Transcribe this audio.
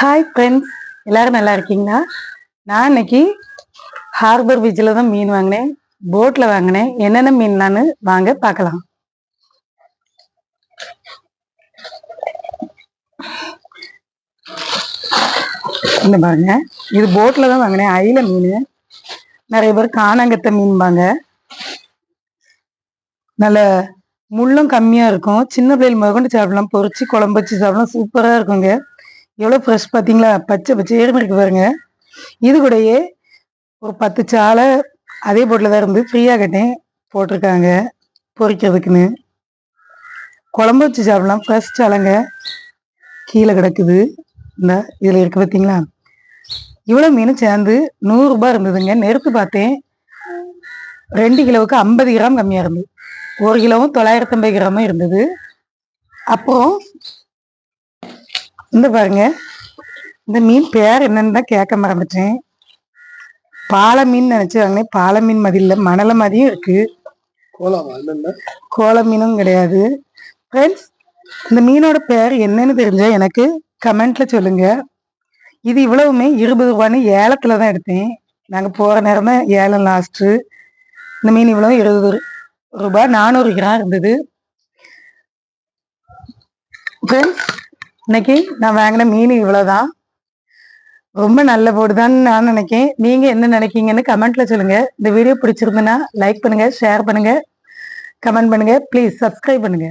Hi friends எல்லாரும் நல்லா இருக்கீங்களா? நான் இன்னைக்கு ஹார்பர் பீச்சில் தான் மீன் வாங்கினேன். போட்டில் வாங்கினேன். என்னென்ன மீன்லான்னு வாங்க பார்க்கலாம். இந்த பாருங்க. இது போட்டில் தான் வாங்கினேன். அயில மீன். நிறைய பேர் காணாங்கத்த மீன்பாங்க நல்ல முள்ளும் கம்மியாக இருக்கும். சின்ன பிள்ளைகள் முதற்கொண்டு சாப்பிடலாம். பொரிச்சு குழம்பு வச்சு சாப்பிடலாம். சூப்பராக இருக்குங்க. எவ்வளோ ஃப்ரெஷ் பார்த்தீங்களா பச்சை பச்சையேன்னு இருக்கு பாருங்க. இது கூடயே ஒரு பத்து சாலை அதே போட்டில் தான் இருந்து ஃப்ரீயாக கட்டேன் போட்டிருக்காங்க பொரிக்கிறதுக்குன்னு குழம்பு வச்சு சாப்பிடலாம். ஃப்ரெஷ் சாலைங்க. கீழே கிடக்குது. இந்த இதில் இருக்கு பார்த்தீங்களா இவ்வளோ மீன் சேர்ந்து நூறுரூபா இருந்ததுங்க. நெருப்பு பார்த்தேன். ரெண்டு கிலோவுக்கு ஐம்பது கிராம் கம்மியாக இருந்தது. ஒரு கிலோவும் தொள்ளாயிரத்தி ஐம்பது கிராமும் இருந்தது. அப்புறம் இந்த பாருங்க. இந்த மீன் பேர் என்னன்னு தான் கேட்க மறந்துட்டேன். பாலை மீன் நினைச்சு வாங்கினேன் பாலை மீன் மதி இல்லை மணலை மாதிரியும் இருக்கு. கோலாமா இல்ல கோல மீனும் கிடையாது. ஃப்ரெண்ட்ஸ் இந்த மீனோட பேர் என்னன்னு தெரிஞ்சா எனக்கு கமெண்ட்ல சொல்லுங்க. இது இவ்வளவுமே இருபது ரூபான்னு ஏலத்துல தான் எடுத்தேன். நாங்க போற நேரம் தான் ஏலம் லாஸ்ட் இந்த மீன் இவ்வளவு இருபது ரூபாய் நானூறு கிராம் இருந்தது ஃப்ரெண்ட்ஸ் இன்னைக்கு நான் வாங்கின மீன் இவ்வளோதான் ரொம்ப நல்ல போடுதான்னு நான் நினைக்கேன். நீங்க என்ன நினைக்கீங்கன்னு கமெண்ட்ல சொல்லுங்க. இந்த வீடியோ பிடிச்சிருந்ததுன்னா லைக் பண்ணுங்க ஷேர் பண்ணுங்க. கமெண்ட் பண்ணுங்க. ப்ளீஸ் சப்ஸ்கிரைப் பண்ணுங்க.